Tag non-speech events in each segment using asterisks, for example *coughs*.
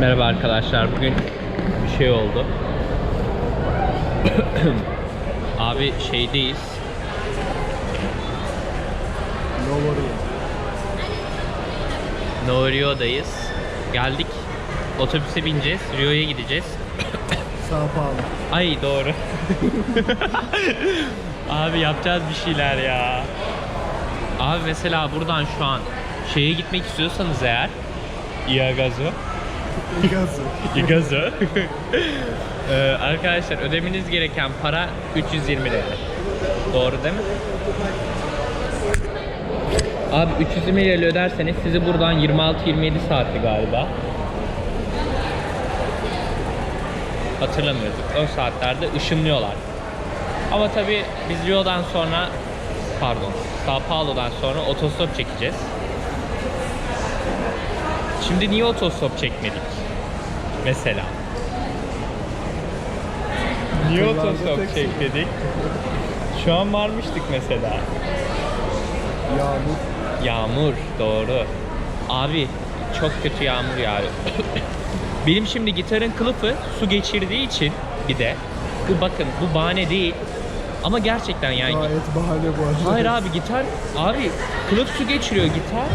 Merhaba arkadaşlar. Bugün bir şey oldu. *coughs* Abi şeydeyiz. No Rio'dayız. Geldik. Otobüse bineceğiz. Rio'ya gideceğiz. *coughs* Sağ pahalı. Ay doğru. *laughs* Abi yapacağız bir şeyler ya. Abi mesela buradan şu an şeye gitmek istiyorsanız eğer Iagazu Gazı. Igazu. Ee, arkadaşlar ödemeniz gereken para 320 lira. Doğru değil mi? Abi 320 lira öderseniz sizi buradan 26-27 saatti galiba. Hatırlamıyorduk. O saatlerde ışınlıyorlar. Ama tabi biz Rio'dan sonra pardon Sao Paulo'dan sonra otostop çekeceğiz. Şimdi niye otostop çekmedik? Mesela. Niye otostop çekmedik? Şu an varmıştık mesela. Yağmur. Yağmur doğru. Abi çok kötü yağmur yağıyor. *coughs* Benim şimdi gitarın kılıfı su geçirdiği için bir de bu bakın bu bahane değil. Ama gerçekten yani Gayet bahane bu arada. Hayır abi gitar abi kılıf su geçiriyor gitar.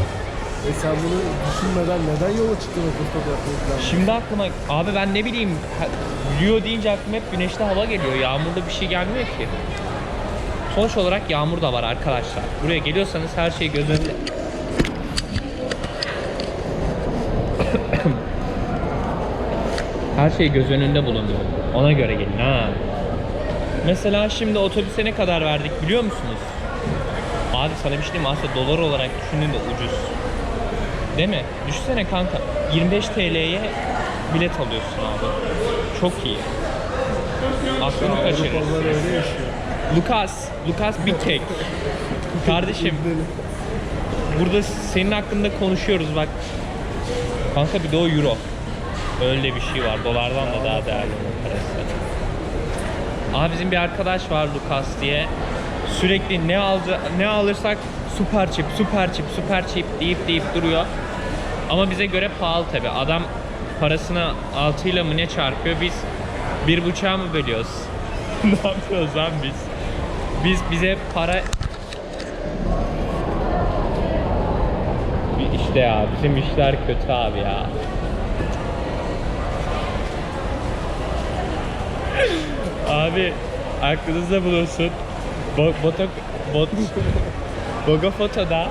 E sen bunu düşünmeden neden yola çıktın yapmayı falan? Şimdi aklıma abi ben ne bileyim Rio deyince aklıma hep güneşli hava geliyor. Yağmurda bir şey gelmiyor ki. Sonuç olarak yağmur da var arkadaşlar. Buraya geliyorsanız her şey göz önünde. her şey göz önünde bulunuyor. Ona göre gelin ha. Mesela şimdi otobüse ne kadar verdik biliyor musunuz? Abi sana bir şey diyeyim aslında dolar olarak düşündüğünde ucuz. Değil mi? Düşünsene kanka 25 TL'ye bilet alıyorsun abi. Çok iyi. Aklını kaçırırsın. Lucas, Lucas bir tek. Kardeşim burada senin hakkında konuşuyoruz bak. Kanka bir de o euro. Öyle bir şey var. Dolardan da daha değerli parası. Abi bizim bir arkadaş var Lucas diye. Sürekli ne alca ne alırsak süper çip, süper çip, süper çip deyip deyip duruyor. Ama bize göre pahalı tabi. Adam parasını altıyla mı ne çarpıyor? Biz bir buçuğa mı bölüyoruz? *laughs* ne yapıyoruz lan biz? Biz bize para işte ya bizim işler kötü abi ya. *laughs* abi aklınızda bulunsun. Bo Botok Bot *laughs* Bogofoto'da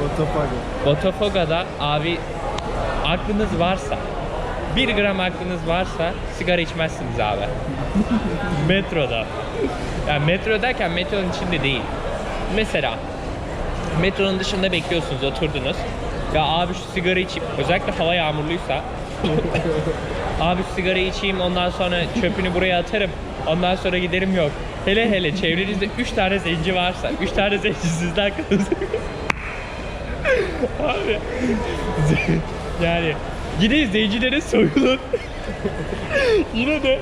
Botapago. Botofoga'da abi aklınız varsa 1 gram aklınız varsa sigara içmezsiniz abi. *laughs* Metroda. Yani metro derken metronun içinde değil. Mesela metronun dışında bekliyorsunuz oturdunuz. Ya abi şu sigara içeyim. Özellikle hava yağmurluysa. *laughs* abi şu sigara içeyim ondan sonra çöpünü buraya atarım. Ondan sonra giderim yok. Hele hele çevrenizde 3 tane zenci varsa, 3 tane zenci sizden kalırsa. Abi yani gidin zencilere soyulun. Yine de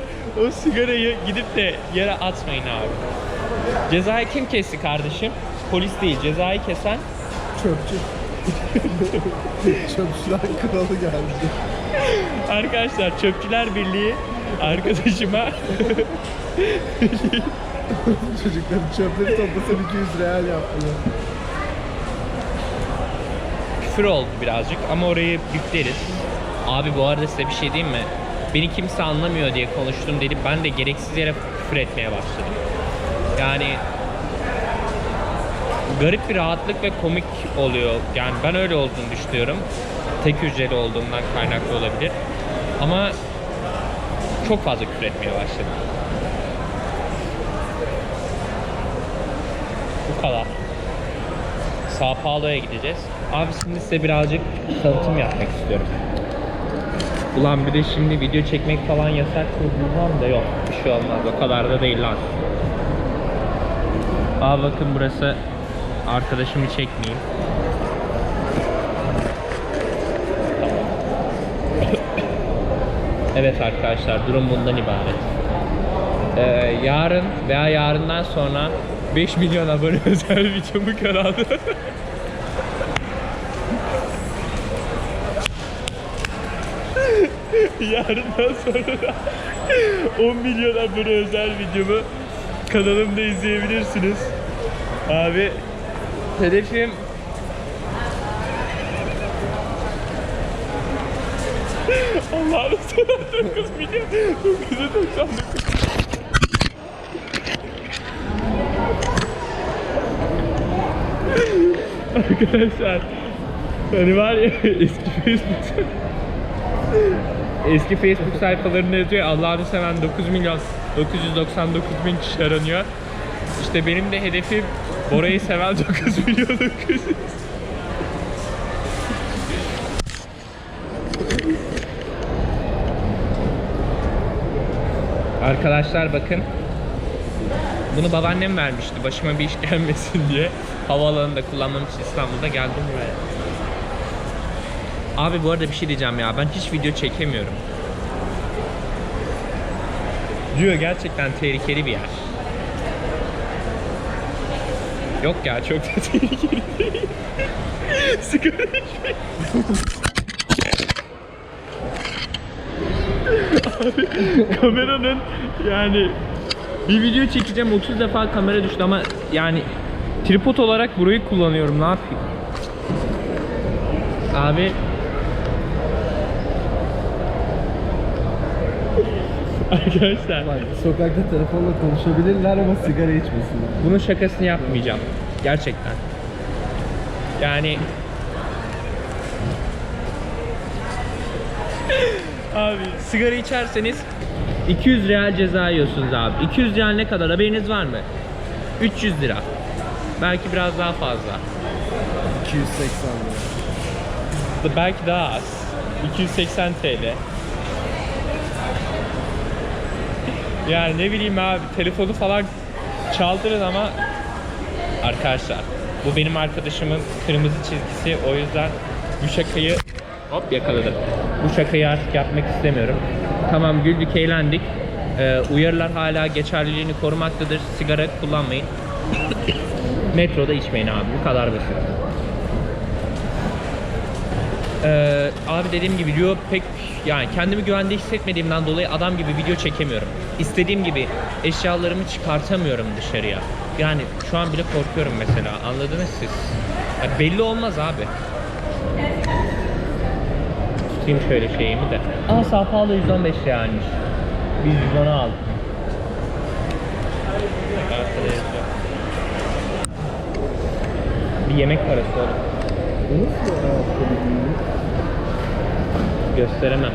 o sigarayı gidip de yere atmayın abi. Cezayı kim kesti kardeşim? Polis değil. Cezayı kesen Çöpçü. Çöpçüler kralı geldi. arkadaşlar Çöpçüler Birliği arkadaşıma Çocukların çöpleri toplasan 200 real yapıyor. Küfür oldu birazcık ama orayı bipleriz. Abi bu arada size bir şey diyeyim mi? Beni kimse anlamıyor diye konuştum dedi. Ben de gereksiz yere küfür etmeye başladım. Yani garip bir rahatlık ve komik oluyor. Yani ben öyle olduğunu düşünüyorum. Tek hücreli olduğumdan kaynaklı olabilir. Ama çok fazla küfür etmeye başladım. Bu kadar. Sao Paulo'ya gideceğiz. Abi şimdi size birazcık tanıtım yapmak istiyorum. Ulan bir de şimdi video çekmek falan yasak kurduğum da yok. Bir şey olmaz. O kadar da değil lan. Aa bakın burası arkadaşımı çekmeyeyim. Evet arkadaşlar durum bundan ibaret. Ee, yarın veya yarından sonra 5 milyon abone *laughs* özel videomu kanalda. *laughs* Yarından sonra *laughs* 10 milyon abone özel videomu kanalımda izleyebilirsiniz. Abi hedefim Allah'ım sana 9 milyon 999 Arkadaşlar hani var ya eski Facebook Eski Facebook sayfalarında yazıyor Allah'ını seven 9 milyon 999 bin kişi aranıyor. İşte benim de hedefim Bora'yı seven *laughs* 9 milyon 900. Arkadaşlar bakın. Bunu babaannem vermişti başıma bir iş *laughs* gelmesin diye. Havaalanında kullanmam için İstanbul'da geldim buraya. Abi bu arada bir şey diyeceğim ya. Ben hiç video çekemiyorum. Diyor gerçekten tehlikeli bir yer. Yok ya çok da *laughs* tehlikeli değil. Sigara. *laughs* Abi kameranın yani bir video çekeceğim 30 defa kamera düştü ama yani tripod olarak burayı kullanıyorum ne yapayım? Abi *laughs* Arkadaşlar Bak, sokakta telefonla konuşabilirler ama sigara içmesinler. bunun şakasını yapmayacağım. Gerçekten. Yani *laughs* Abi sigara içerseniz 200 real ceza yiyorsunuz abi. 200 real ne kadar haberiniz var mı? 300 lira. Belki biraz daha fazla. 280 lira. Belki daha az. 280 TL. Yani ne bileyim abi telefonu falan çaldırın ama arkadaşlar bu benim arkadaşımın kırmızı çizgisi o yüzden bu şakayı hop yakaladım. Bu şakayı artık yapmak istemiyorum. Tamam güldük eğlendik. Ee, uyarılar hala geçerliliğini korumaktadır. Sigara kullanmayın. *coughs* Metroda içmeyin abi bu kadar basit. Ee, abi dediğim gibi video pek yani kendimi güvende hissetmediğimden dolayı adam gibi video çekemiyorum. İstediğim gibi eşyalarımı çıkartamıyorum dışarıya. Yani şu an bile korkuyorum mesela. Anladınız siz? Ya belli olmaz abi. Tutayım şöyle şeyimi de. Aa sağ pahalı 115 liraymış. Biz 110'a aldık. Bir yemek parası oğlum. Gösteremem.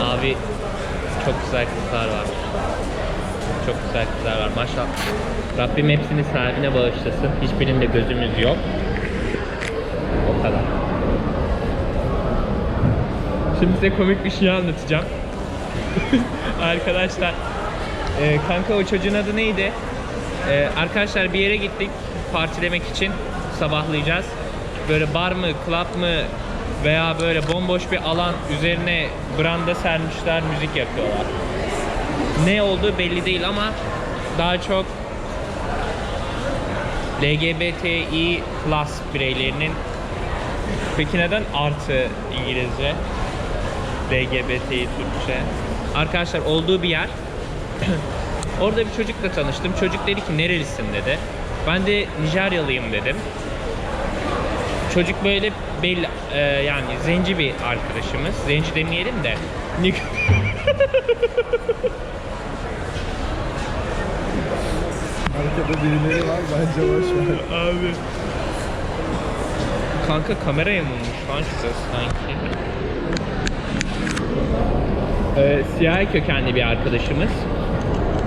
Abi çok güzel kızlar var. Çok güzel kızlar var maşallah. Rabbim hepsini sahibine bağışlasın. Hiçbirinde gözümüz yok. O kadar. Şimdi size komik bir şey anlatacağım. *laughs* Arkadaşlar, e, kanka o çocuğun adı neydi? Ee, arkadaşlar bir yere gittik partilemek için sabahlayacağız. Böyle bar mı, club mı veya böyle bomboş bir alan üzerine branda sermişler, müzik yapıyorlar. Ne olduğu belli değil ama daha çok LGBTİ plus bireylerinin Peki neden artı İngilizce? LGBTİ Türkçe. Arkadaşlar olduğu bir yer *clears throat* Orada bir çocukla tanıştım. Çocuk dedi ki nerelisin dedi. Ben de Nijeryalıyım dedim. Çocuk böyle belli e, yani zenci bir arkadaşımız. Zenci demeyelim de. *laughs* Arkada birileri var bence boş. *laughs* Abi. Kanka kamera yamulmuş falan şurası sanki. Ee, siyahi kökenli bir arkadaşımız.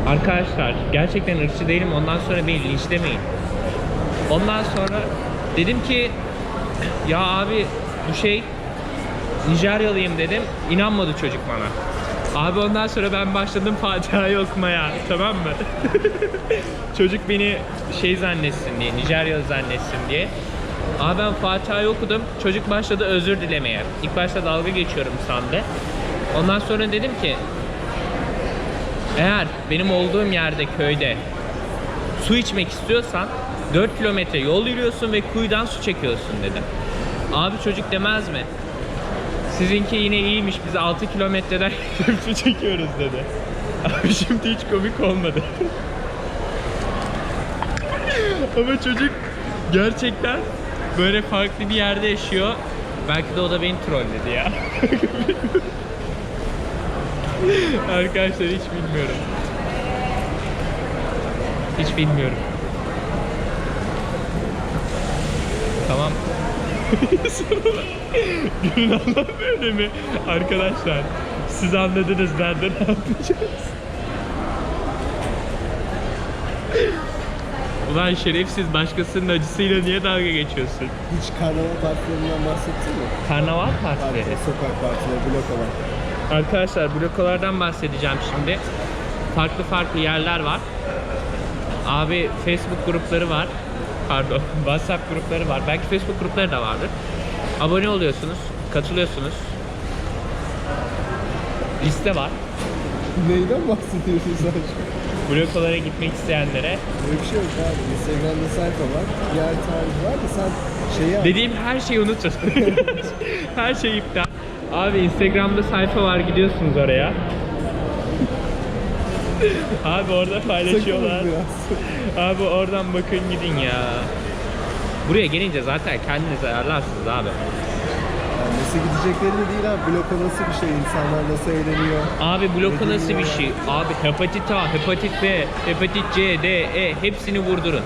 Arkadaşlar gerçekten ırkçı değilim ondan sonra beni linçlemeyin. Ondan sonra dedim ki ya abi bu şey Nijeryalıyım dedim. İnanmadı çocuk bana. Abi ondan sonra ben başladım Fatiha'yı okumaya. Tamam mı? *laughs* çocuk beni şey zannetsin diye, Nijeryalı zannetsin diye. Abi ben Fatiha'yı okudum. Çocuk başladı özür dilemeye. İlk başta dalga geçiyorum sandı. Ondan sonra dedim ki eğer benim olduğum yerde köyde su içmek istiyorsan 4 kilometre yol yürüyorsun ve kuyudan su çekiyorsun dedi. Abi çocuk demez mi? Sizinki yine iyiymiş biz 6 kilometreden *laughs* su çekiyoruz dedi. Abi şimdi hiç komik olmadı. *laughs* Ama çocuk gerçekten böyle farklı bir yerde yaşıyor. Belki de o da beni trolledi ya. *laughs* Arkadaşlar hiç bilmiyorum. Hiç bilmiyorum. Tamam. *laughs* Günün anlam böyle mi? Arkadaşlar siz anladınız nereden anlayacağız? Ulan şerefsiz başkasının acısıyla niye dalga geçiyorsun? Hiç karnaval partilerinden bahsettin mi? Karnaval Parti, partileri. sokak partileri, blok olan. Arkadaşlar blokolardan bahsedeceğim şimdi. Farklı farklı yerler var. Abi Facebook grupları var. Pardon, *laughs* WhatsApp grupları var. Belki Facebook grupları da vardır. Abone oluyorsunuz, katılıyorsunuz. Liste var. Neyden bahsediyorsun sen? *laughs* Blokolara gitmek isteyenlere. Böyle bir şey yok abi. Instagram'da sayfa var. Diğer tarih var da sen şeyi Dediğim her şeyi unutun. *laughs* her şey iptal. Abi Instagram'da sayfa var gidiyorsunuz oraya. Abi orada paylaşıyorlar. Abi oradan bakın gidin ya. Buraya gelince zaten kendiniz ayarlarsınız abi. Yani nasıl gidecekleri de değil abi. Bloka nasıl bir şey? İnsanlar nasıl eğleniyor? Abi bloka nasıl bir şey? Abi hepatit A, hepatit B, hepatit C, D, E hepsini vurdurun.